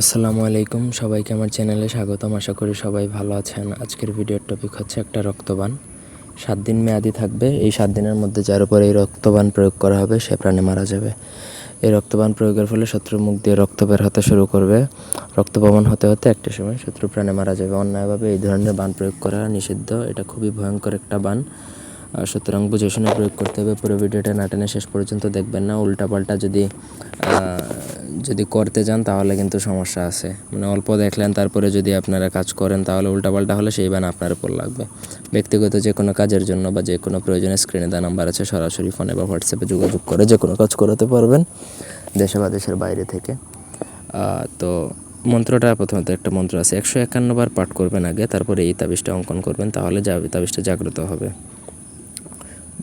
আসসালামু আলাইকুম, সবাইকে আমার চ্যানেলে স্বাগতম। আশা করি সবাই ভালো আছেন। আজকের ভিডিওর টপিক হচ্ছে একটা রক্তবান। সাত দিন মেয়াদি থাকবে। এই সাত দিনের মধ্যে যার উপরে এই রক্তবান প্রয়োগ করা হবে, সে প্রাণে মারা যাবে। এই রক্তবান প্রয়োগের ফলে শত্রুর মুখ দিয়ে রক্ত বের হতে শুরু করবে। রক্তপ্রবণ হতে হতে একটা সময় শত্রু প্রাণে মারা যাবে। অন্যায়ভাবে এই ধরনের বান প্রয়োগ করা নিষিদ্ধ। এটা খুবই ভয়ঙ্কর একটা বান। সুতরাং বুঝে শুনে প্রয়োগ করতে হবে। পুরো ভিডিওটা না টেনে শেষ পর্যন্ত দেখবেন না। উল্টাপাল্টা যদি যদি করতে যান তাহলে কিন্তু সমস্যা আছে। মানে অল্প দেখলেন, তারপরে যদি আপনারা কাজ করেন তাহলে উল্টাপাল্টা হলে সেই বান আপনার উপর লাগবে। ব্যক্তিগত যে কোনো কাজের জন্য বা যে কোনো প্রয়োজনে স্ক্রিনে দেওয়া নাম্বার আছে, সরাসরি ফোনে বা হোয়াটসঅ্যাপে যোগাযোগ করে যে কোনো কাজ করাতে পারবেন দেশে বা দেশের বাইরে থেকে। তো মন্ত্রটা প্রথমত একটা মন্ত্র আছে, একশো একান্ন বার পাঠ করবেন আগে, তারপরে এই তাবিজটা অঙ্কন করবেন, তাহলে যা, তাবিজটা জাগ্রত হবে।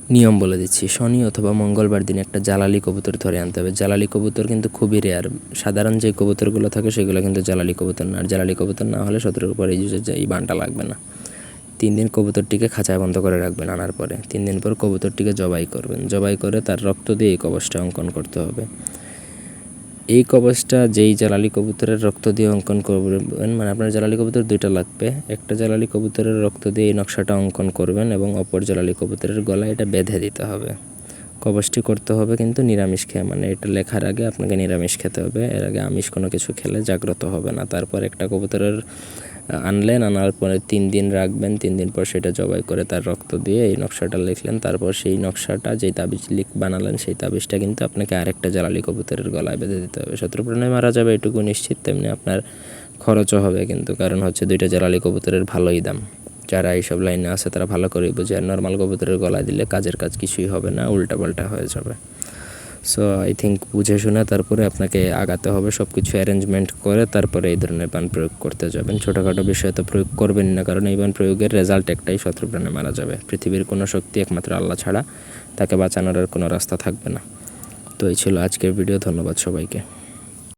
নিয়ম বলে দিচ্ছি, শনি অথবা মঙ্গলবার দিন একটা জালালি কবুতর ধরে আনতে হবে। জ্বালালি কবুতর কিন্তু খুবই রেয়ার সাধারণ যে কবুতরগুলো থাকে সেগুলো কিন্তু জ্বালালি কবুতর না। আর জ্বালালি কবুতর না হলে সতেরোর উপর এই যে এই বানটা লাগবে না। তিন দিন কবুতরটিকে খাঁচায় বন্ধ করে রাখবেন আনার পরে। তিন দিন পর কবুতরটিকে জবাই করবেন। জবাই করে তার রক্ত দিয়ে এই কবচটা অঙ্কন করতে হবে। এই কবচটা যেই জ্বালালি কবুতরের রক্ত দিয়ে অঙ্কন করবেন মানে আপনার জ্বালালি কবুতর দুইটা লাগবে। একটা জালালি কবুতরের রক্ত দিয়ে এই নকশাটা অঙ্কন করবেন এবং অপর জালালি কবুতরের গলায় এটা বেঁধে দিতে হবে। কবচটি করতে হবে কিন্তু নিরামিষ খেয়ে মানে এটা লেখার আগে আপনাকে নিরামিষ খেতে হবে। এর আগে আমিষ কোনো কিছু খেলে জাগ্রত হবে না। তারপর একটা কবুতরের আনলেন, আনার পরে তিন দিন রাখবেন, তিন দিন পর সেটা জবাই করে তার রক্ত দিয়ে এই নকশাটা লিখলেন। তারপর সেই নকশাটা, যেই তাবিজ লিখ, বানালেন, সেই তাবিজটা কিন্তু আপনাকে আরেকটা জ্বালালি কবুতরের গলায় বেঁধে দিতে হবে। শত্রুপ্রাণে মারা যাবে এটুকু নিশ্চিত, তেমনি আপনার খরচও হবে কিন্তু, কারণ হচ্ছে দুইটা জ্বালালি কবুতরের ভালোই দাম। যারা এইসব লাইনে আছে তারা ভালো করেই বুঝে। আর নর্মাল কবুতরের গলায় দিলে কাজের কাজ কিছুই হবে না, উল্টাপাল্টা হয়ে যাবে। সো আই থিঙ্ক বুঝে শুনে তারপরে আপনাকে আগাতে হবে সব কিছু অ্যারেঞ্জমেন্ট করে তারপরে এই ধরনের বান প্রয়োগ করতে যাবেন। ছোটোখাটো বিষয়ে তো প্রয়োগ করবেন না, কারণ এই বান প্রয়োগের রেজাল্ট একটাই শত্রুপ্রাণে মারা যাবে। পৃথিবীর কোনো শক্তি একমাত্র আল্লাহ ছাড়া, তাকে বাঁচানোর আর কোনো রাস্তা থাকবে না। তো এই ছিল আজকের ভিডিও ধন্যবাদ সবাইকে।